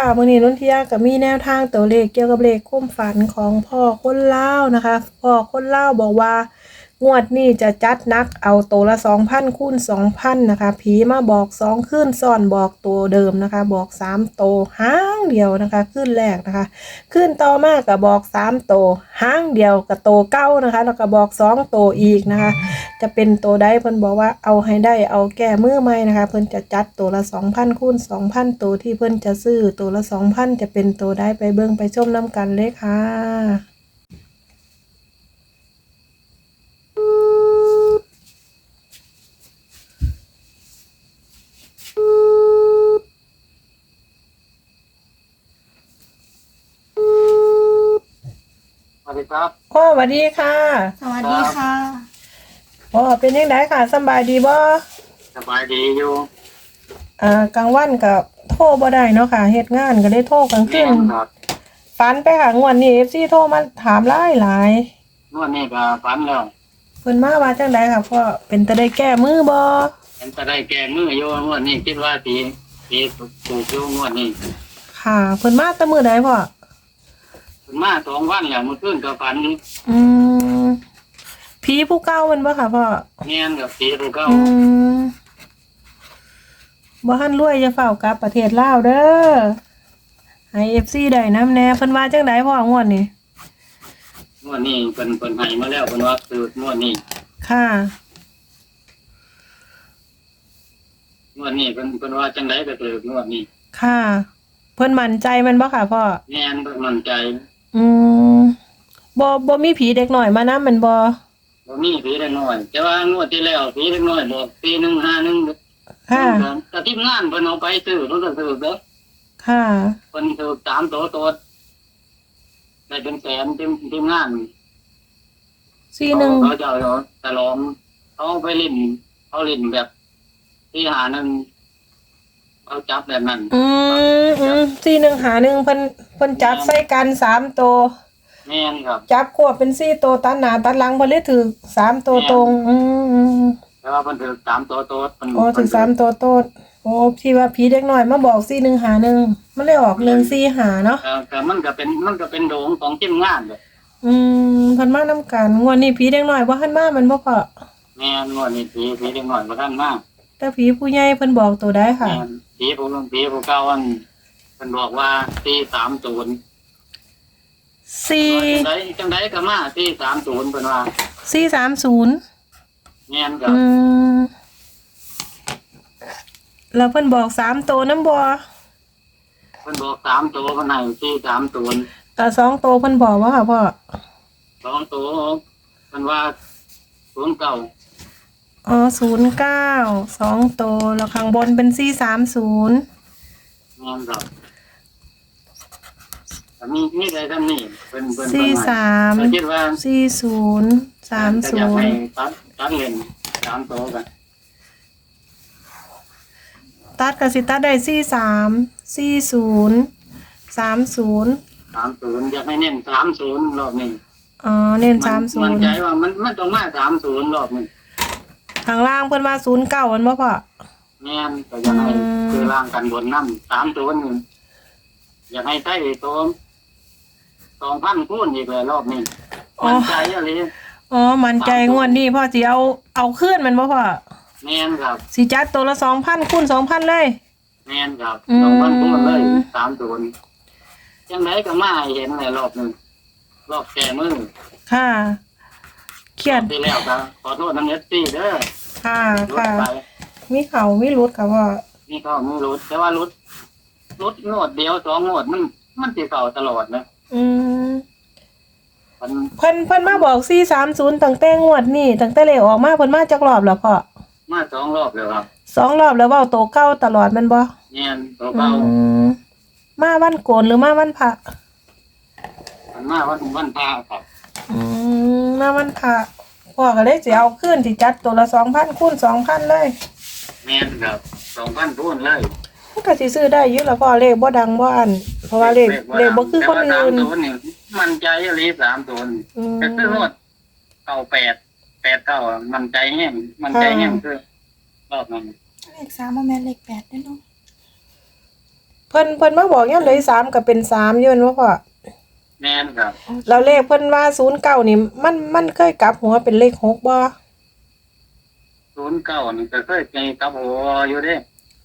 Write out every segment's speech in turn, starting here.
ค่ะมื้อนี้นนทิยาก็มีแนวทางตัวเลขเกี่ยวกับเลขคุ้มฝันของพ่อคนลานะคะ พ่อคนลาบอกว่า งวดนี้จะจัดนักเอาตัวละ2,000คูณ2,000นะคะ ผีมาบอก2คืนซ้อนบอกตัวเดิมนะคะ บอก3ตัวห้างเดียวนะคะคืนแรกนะคะคืนต่อมาก็บอก3ตัวห้างเดียวกับโตเก้านะคะ แล้วก็บอก2ตัวอีกนะคะ จะเป็นตัวใดเพิ่นบอกว่าเอาให้ได้เอาแก้มือใหม่นะคะ เพิ่นจะจัดตัวละ2,000คูณ2,000ตัวที่เพิ่นจะซื้อตัวละ2,000จะเป็นตัวใดไปเบิ่งไปชมน้ำกันเลยค่ะ ครับพ่อสวัสดีค่ะสวัสดีค่ะพ่อเป็นยังไงค่ะสำบายดีบ่สบายดีอยู่อ่ากลางวันก็โทรบ่ได้เนาะค่ะเฮ็ดงานก็เลยโทรกลางคืแม่นนครับฝันไปค่ะงวดนี้ FC โทรมาถามหลายหลายนวดนี่ก็ฝันแล้วเพิ่นมาว่าจังไดค่ะพ่อเป็นตะได้แก้มือบ่เห็นจะได้แก่มืออยู่นวดนี่คิดว่าตีตีถูกอยู่นวดนี่ค่ะเพิ่นมาแต่มื้อใดพ่อ ถึงมาสองวันแล้วเมื่อคืนก็ฝันอืมผีผู้เก่าแมันบ่ค่ะพ่อแม่นกับตีถูกเก้าอืมบ่ทันรวยจะเฝ้ากลับประเทศลาวเด้อให้ FC ได้นำแหน่เพิ่นว่าจังไดพ่องวดนี้นวดนี่เป็นเป็นให้มาแล้วเป็นว่าคือนวดนี่ค่ะนวดนี่เป็นเป็นว่าจังไรก็คือนวดนี่ค่ะ เพิ่นมั่นใจแมันบ่ค่ะพ่อแม่นเพิ่นมั่นใจ อืมบ่บ่มีผีเด็กน้อยมานำแมันบ่บ่มีผีเล็กน้อย แต่ว่างวดที่แล้วผีเล็กน้อยบอกปีหนึ่งห้าหนึ่งค่ะแต่ทีมงานเพิ่นเอาไปซื้อเพิ่นก็ซื้อเด้อค่ะเพิ่นถูกสามตัวตัวได้เป็นแสนทีมทีมงานสี่หนึ่งเขาจะเอาตะลองเขาไปเล่นเขาเล่นแบบที่หาหนึ่ง เขาจับแบบนั้นอืมอืมสี่หนึ่งหาหนึ่งเพิ่นเพิ่นจับใส่กันสามตัวแม่นครับจับควบเป็นสี่ตัวตัดหน้าตัดหลังเพิ่นเลยถือสามตัวตรง อืมอืมแต่ว่าเพิ่นถือสามตัวตัวเพิ่นโอ้ถึงสามตัวโตดโอ้ที่ว่าผีเด็กน้อยมาบอกสี่หนึ่งหาหนึ่งมันเลยออกหนึ่งสี่หาเนาะเออแต่มันก็เป็นมันก็เป็นโดงของทีมงานเลยอืมเพันมาน้ำกันงวดนี้ผีเด็กน้อยว่าหันมามันบ่พอแม่นว่านี่ผีผีเด็กน้อยบ่ทันมากแต่ผีผู้ใหญ่เพิ่นบอกตัวได้ค่ะแม่น ผีผู้ลงผีผู้เก่าอันเพิ่นบอกว่าที่สามศูนย์สี่จังไดจังไดก็มาที่สามศูนย์เพิ่นว่าสี่สามศูนย์แม่นครับอืมแล้วเพิ่นบอกสามตัวน้ำบัวเพิ่นบอกสามตัวเพิ่นให้ที่สามศูนย์แต่สองตัวเพิ่นบอกว่าค่ะพ่อสองตัวมันว่าศูนย์เก่า อ๋อศูนย์เก้าสองตัวแล้วข้างบนเป็นสี่สามศูนย์แม่นครับแต่มีมีอะไรทำนี่เป็นเป็นสี่สามแต่คิดว่าสี่ศูนย์สามจะศูอยากนให้ย์ตัดตัดเล่นสามตัวกันตัดกับสิตัดได้สี่สามสี่ศูนย์สามศูนย์สามศูนย์อยากให้เน้นสามศูนย์รอบนี้อ๋อเน้นสามศูมันนย์ใจว่ามันมันต้องมาสามศูนย์รอบนี้ ข้างล่างเพิ่นว่าศูนย์เก้ามันบ่พ่อ แม่นก็อยากให้อืมคือล่างกันบนน้ำสามศูนย์นี่อยากให้ใช้ตัวสองพันคูณอีกเลยรอบนี้มันใจอะไรอ๋อ มันใจงวดนี้พ่อสิเอาเอาขึ้นมันบ่พ่อแม่นครับ สิจัดตัวละสองพันคูณสองพันเลย แม่นครับอืม สองพันคูณเลยสามศูนย์ยังไงก็มาให้เห็นในรอบหนึ่งรอบแก่มือค่ะเครียดที่แล้วครับขอโทษน้ำเอสซีเด้อ ค่ะรุดค่ะ ไปมีเขามีรุดค่ะพ่อนี่ก็ไม่รุดแต่ว่ารุดรุดงวดเดียวสองงวดมันมันติเก่าตลอดนะอืมมันเพิ่นเพิ่นมาบอกสี่สามศูนย์ตั้งแต่งวดนี่ตั้งแต่เลขออกมาเพิ่นมาจักรอบแล้วพ่อมาสองรอบแล้วครับสองรอบแล้วเว้าโตเก้าตลอดแมันบ่เนี่ยตัวอืเก่ามมาวันโกนหรือมาวันพระมันมาวันวันพาครับ อืมมาวันพระ พ่อก็เลยสิเอาขึ้นสิจัดตัวละสองพันคูณสองพันเลยแม่นครับสองพันคูณเลยมันก็สิซื้อได้อยู่แล้วพ่อเลขบ่ดังบ่อันเพราะว่าเลขเลขบ่คือคนแต่ว่าอื่นสามตัวนี่มันใจอะไรสามตัวนี่อืม แต่คืองวดเก่าแปดแปดเก้ามันใจแห้งมันใจแห้งคือรอบนั้นเลขสามมาแม่นเลขแปดด้วยเนาะเพิ่นเพิ่นมาบอกยังเลยสามก็เป็นสามอยู่แม่นบ่พ่อ แม่นครับแล้วเลขเพิ่นว่าศูนย์เก้านี่มันมันเคยกลับหัวเป็นเลขหกบ่ศูนย์เก้านี่ก็เคยมีกับหัวอยู่เด้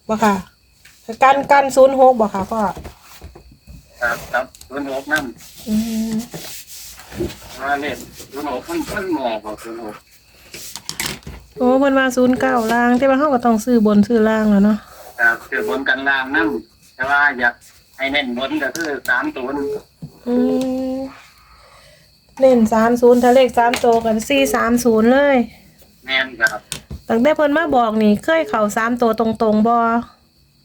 บ่ค่ะกันกันศูนย์หกบ่ค่ะพ่อครับครับศูนย์หกนั่นอืมว่าเล่นศูนย์หกมันมันหมอกกว่าศูนย์หกโอ้เพิ่นว่าศูนย์เก้าล่างแต่ว่าเฮาก็ต้องซื้อบนซื้อล่างแล้วเนาะครับคือบนกันล่างนั่นแต่ว่าอยากให้เน้นบนก็คือสามศูนย์ อืมเล่นสามศูนย์ถ้าเลขสามโตวกันสี่สามศูนย์เลย แม่นครับตั้งแต่เพิ่นมาบอกนี่เคยเข้าสามตัวตรงๆบ่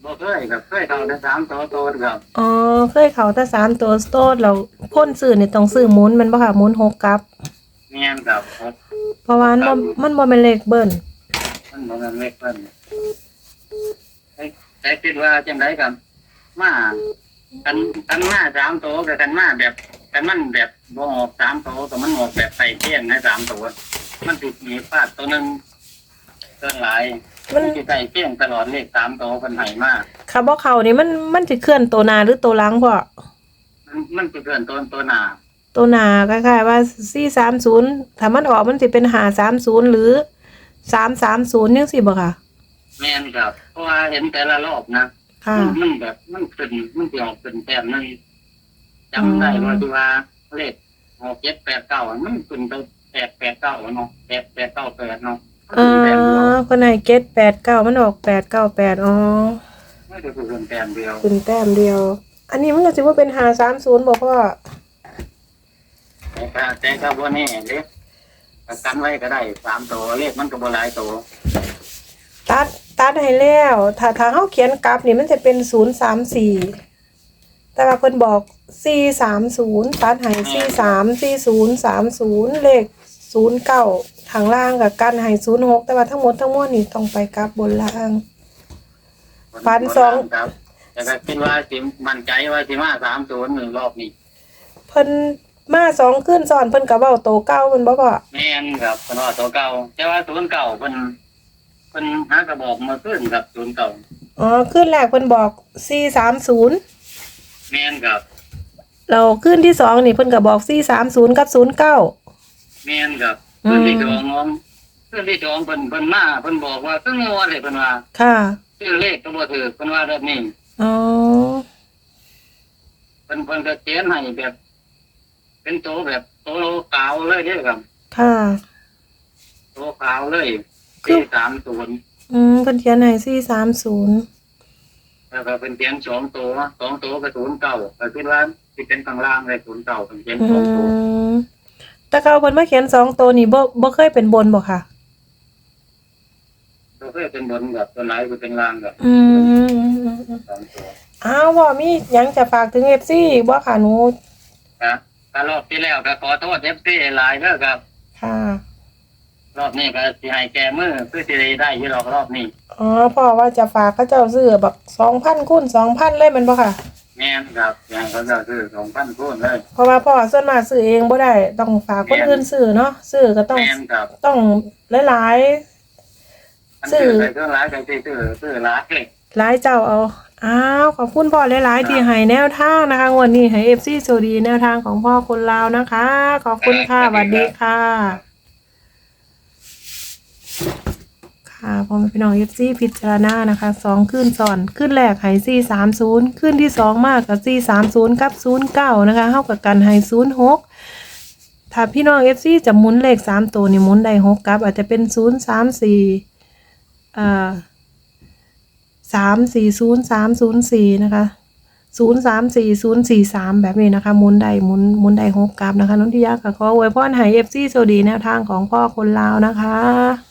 บ่เคยครับเคยเข้าได้สามตัวโตครับอ๋อเคยเข้าแต่สามตัวสโตดแล้วพ่นซื้อนี่ต้องซื้อหมุนแมันบ่ค่ะหมุนหกกลับ แม่นครับหกเพราะว่ามันบ่มันบ่เป็นเลขเบิ้ลมันบ่แม่นเล็กเพิ่นแต่แต่คิดว่าจังไดครับมา กันกันมาสามตัวกับกันมาแบบกันมันแบบบ่ออกสามตัวแต่มันออกแบบใส่เที่ยงนะสามตัวมันติดหนีพลาดตัวหนึงเกินหลายมันสิใส่เที่ยงตลอดเลขสามตัวเพิ่นให้มาคาบ่เข้านี่มันมันสิเคลื่อนตัวหน้าหรือตัวหลังพ่อมันมันสิเกินตัวตัวหน้าตัวหน้าคล้ายๆว่า430ถ้ามันออกมันสิเป็น530หรือ330จังซี่บ่ค่ะ แม่นครับเพราะว่าเห็นแต่ละรอบนะ ค่ะมันมันแบบมันขึ้นมันสิออกเป็นแต้มนึงจำได้ว่าที่ว่าเลขหกเจ็ดแปดเก้ามันขึ้นไปแปดแปดเก้าเนาะแปดแปดเก้าแปดเนาะอ่าคนไหนเก็ต89มันออก898อ๋อไม่ได้ขึ้นแต้มเดียวขึ้นแต้มเดียว อันนี้มันก็สิว่าเป็น530บ่พ่อแต่ก็แต่ก็บ่แน่เด้ก็กันไว้ก็ได้สามตัวเลขมันก็บ่หลายตัวตัด ตัดให้แล้ว ถ้าถ้าเฮาเขียนกลับนี่มันจะเป็น034แต่ว่าเพิ่นบอก430ตัดให้43 40 30เลข09ทางล่างกับกันให้06แต่ว่าทั้งหมดทั้งมวลนี่ต้องไปกลับบนล่าง ฟันสอง ครับแต่ก็คิดว่าสิมั่นใจว่าสิมาสามตัวหนึ่งรอบนี้เพิ่นมาสองขึ้นซ้อนเพิ่นก็เว้าโตเก้าแมันบ่พ่อแม่นครับเพิ่นว่าตัวเก่าแต่ว่าศูนย์เก่าเพิ่น เพิ่นหากระบอกมาขึ้นครับศูนย์เก่าอ๋อขึ้นแรกเพิ่นบอก430แม่นครับเราขึ้นที่สองนี่เพิ่นก็บอก430กับ09แม่นครับอืมเพิ่นที่จองงอมเพิ่นที่จองเพิ่นเพิ่นมาเพิ่นบอกว่าซึ่งงัวเลยเพิ่นว่าค่ะชื่อเลขก็บ่ถือเพิ่นว่าแบบนี้อ๋อเพิ่นเพิ่นก็เขียนให้แบบ เป็นโตแบบโตขาวเลยเด้อครับค่ะโตขาวเลย คือที่สามศูนย์อืมเพิ่นเขียนให้430แล้วก็เป็นเขียนสองตัวสองตัวกับศูนย์เก่าก็คิดว่าสิเป็นข้างล่างเลยศูนย์เก่าเป็นเขียนอืสองตัวมแต่เก่าเพิ่นมาเขียนสองตัวนี่บ่บ่เคยเป็นบนบ่ค่ะตัวเคยเป็นบนกับตัวไหนก็เป็นล่างกับอืมสองตัวอ้าวบ่มีหยังจะฝากถึง FC บ่ค่ะหนูครับถ้ารอบที่แล้วก็ขอโทษเอฟซีหลายเด้อครับ ค่ะ รอบนี้ก็สิให้แก้มือเพื่อสิได้ได้ยี่หรอกรอบนี้อ๋อพ่อว่าจะฝากเขาเจ้าซื้อแบบ2,000คูณ2,000เลยแมันบ่ค่ะ แม่นครับอย่างเขาจะซื้อสองพันคูณเลยเพราะว่าพ่อส่วนมากซื้อเองบ่ได้ต้องฝากคนอื่นซื้อเนาะซื้อก็ต้องแม่นครับต้องหลาย อันซื้ซื้ออไปเครื่องร้ายไปซื้อซื้อร้ายเลย ๆ หลายเจ้าเอาอ้าวขอบคุณพ่อหลายๆที่ให้แนวทางนะคะงวันนี้ให้ FC สวัสดีแนวทางของพ่อคนลาวนะคะ ขอบคุณค่ะสวัสดีค่ะ ค่ะพ่อแม่พี่น้อง FC พิจารณานะคะสองขึ้นซ้อนขึ้นแรกให้430ขึ้นที่สองมากกับ430กับ09นย์เก้านะคะเท่ากับกันให้06ถ้าพี่น้อง FC จะหมุนเลขสามตัวนี่หมุนได้หกกับ อาจจะเป็นศูนย์สามสี่อ่าสามสี่ศูนย์สามศูนย์สี่นะคะศูนย์สามสี่ศูนย์สี่สามแบบนี้นะคะหมุนได้หมุนหมุนได้หกกลับนะคะน้องทิยาค่ะขออวยพรให้ FC สวัสดีแนวทางของพ่อคนลาวนะคะ